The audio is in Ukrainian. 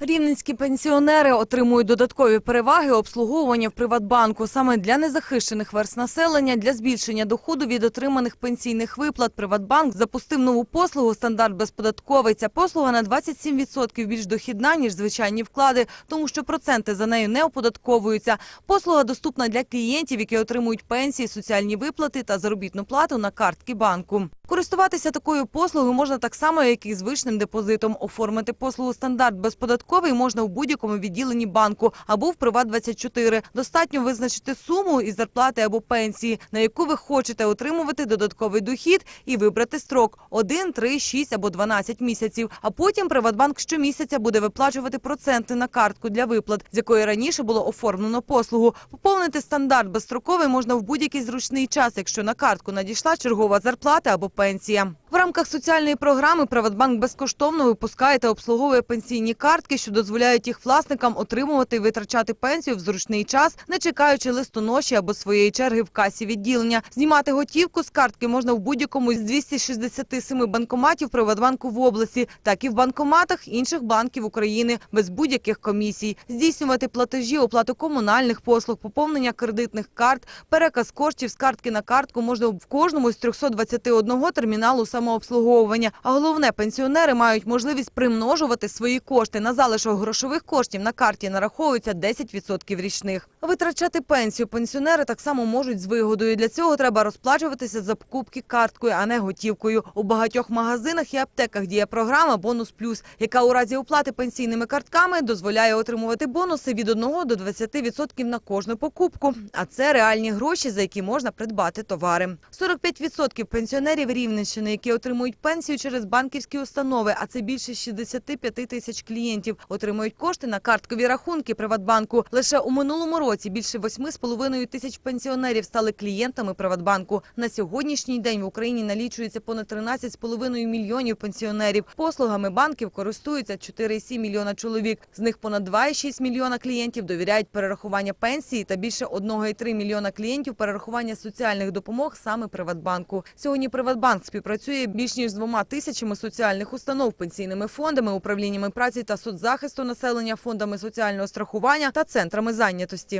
Рівненські пенсіонери отримують додаткові переваги обслуговування в Приватбанку саме для незахищених верст населення. Для збільшення доходу від отриманих пенсійних виплат Приватбанк запустив нову послугу «Стандарт безподатковий». Ця послуга на 27% більш дохідна, ніж звичайні вклади, тому що проценти за нею не оподатковуються. Послуга доступна для клієнтів, які отримують пенсії, соціальні виплати та заробітну плату на картки банку. Користуватися такою послугою можна так само, як і звичним депозитом. Оформити послугу «Стандарт безподатковий» можна в будь-якому відділенні банку або в «Приват24». Достатньо визначити суму із зарплати або пенсії, на яку ви хочете отримувати додатковий дохід і вибрати строк – 1, 3, 6 або 12 місяців. А потім «Приватбанк» щомісяця буде виплачувати проценти на картку для виплат, з якої раніше було оформлено послугу. Поповнити «Стандарт безстроковий» можна в будь-який зручний час, якщо на картку надійшла чергова зарплата або пенсія. В рамках соціальної програми «Приватбанк» безкоштовно випускає та обслуговує пенсійні картки, що дозволяють їх власникам отримувати і витрачати пенсію в зручний час, не чекаючи листоноші або своєї черги в касі відділення. Знімати готівку з картки можна в будь-якому з 267 банкоматів «Приватбанку» в області, так і в банкоматах інших банків України без будь-яких комісій. Здійснювати платежі, оплату комунальних послуг, поповнення кредитних карт, переказ коштів з картки на картку можна в кожному з 321 терміналу самообслуговування. А головне, пенсіонери мають можливість примножувати свої кошти. На залишок грошових коштів на карті нараховується 10% річних. Витрачати пенсію пенсіонери так само можуть з вигодою. Для цього треба розплачуватися за покупки карткою, а не готівкою. У багатьох магазинах і аптеках діє програма «Бонус Плюс», яка у разі оплати пенсійними картками дозволяє отримувати бонуси від 1 до 20% на кожну покупку. А це реальні гроші, за які можна придбати товари. 45% пенсіонерів Рівненщини, які отримують пенсію через банківські установи, а це більше 65 тисяч клієнтів, отримують кошти на карткові рахунки Приватбанку. Лише у минулому році більше 8,5 тисяч пенсіонерів стали клієнтами Приватбанку. На сьогоднішній день в Україні налічується понад 13,5 мільйонів пенсіонерів. Послугами банків користуються 4,7 мільйона чоловік. З них понад 2,6 мільйона клієнтів довіряють перерахування пенсії та більше 1,3 мільйона клієнтів перерахування соціальних допомог саме Приватбанку. Сьогодні Приватбанк співпрацює більш ніж з двома тисячами соціальних установ, пенсійними фондами, управліннями праці та соцзахисту населення, фондами соціального страхування та центрами зайнятості.